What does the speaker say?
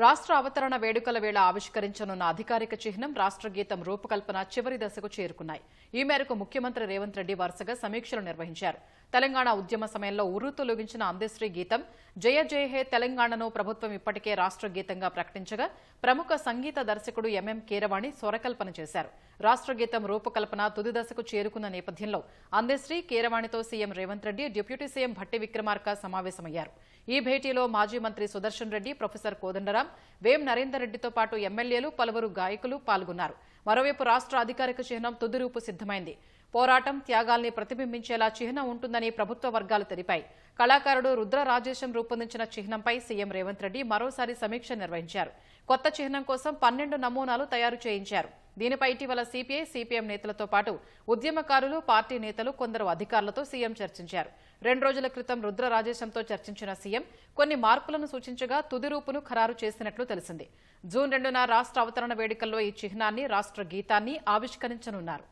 రాష్ట్ర అవతరణ వేడుకల వేళ ఆవిష్కరించనున్న అధికారిక చిహ్నం రాష్ట్ర గీతం రూపకల్పన చివరి దశకు చేరుకున్నాయి. ఈ మేరకు ముఖ్యమంత్రి రేవంత్ రెడ్డి వరుసగా సమీక్షలు నిర్వహించారు. తెలంగాణ ఉద్యమ సమయంలో ఉర్రూతొలగించిన అందశ్రీ గీతం జయ జయ హే తెలంగాణను ప్రభుత్వం ఇప్పటికే రాష్ట్ర గీతంగా ప్రకటించగా ప్రముఖ సంగీత దర్శకుడు ఎంఎం కీరవాణి స్వరకల్పన చేశారు. రాష్ట్ర గీతం రూపకల్పన తుది దశకు చేరుకున్న నేపథ్యంలో Andasri కీరవాణితో CM Revanth Reddy deputy CM Bhatti Vikramarka సమావేశమయ్యారు. ఈ భేటీలో మాజీ మంత్రి సుదర్శన్ రెడ్డి ప్రొఫెసర్ కోదండరా వేం నరేందర్ రెడ్డితో పాటు ఎమ్మెల్యేలు పలువురు గాయకులు పాల్గొన్నారు. మరోవైపు రాష్ట్ర అధికారిక చిహ్నం తుదిరూపు సిద్దమైంది పోరాటం త్యాగాల్ని ప్రతిబింబించేలా చిహ్నం ఉంటుందని ప్రభుత్వ వర్గాలు తెలిపాయి. కళాకారుడు రుద్ర రాజేశం రూపొందించిన చిహ్నంపై సీఎం రేవంత్ రెడ్డి మరోసారి సమీక్ష నిర్వహించారు. కొత్త చిహ్నం కోసం పన్నెండు నమూనాలు తయారు చేయించారు. దీనిపై ఇటీవల సిపిఐ సిపిఎం నేతలతో పాటు ఉద్యమకారులు పార్టీ నేతలు కొందరు అధికారులతో సీఎం చర్చించారు. రెండు రోజుల క్రితం రుద్ర రాజేశంతో చర్చించిన సీఎం కొన్ని మార్పులను సూచించగా తుది రూపును ఖరారు చేసినట్లు తెలిసింది. జూన్ రెండున రాష్ట్ర అవతరణ వేడుకల్లో ఈ చిహ్నాన్ని రాష్ట్ర గీతాన్ని ఆవిష్కరించనున్నారు.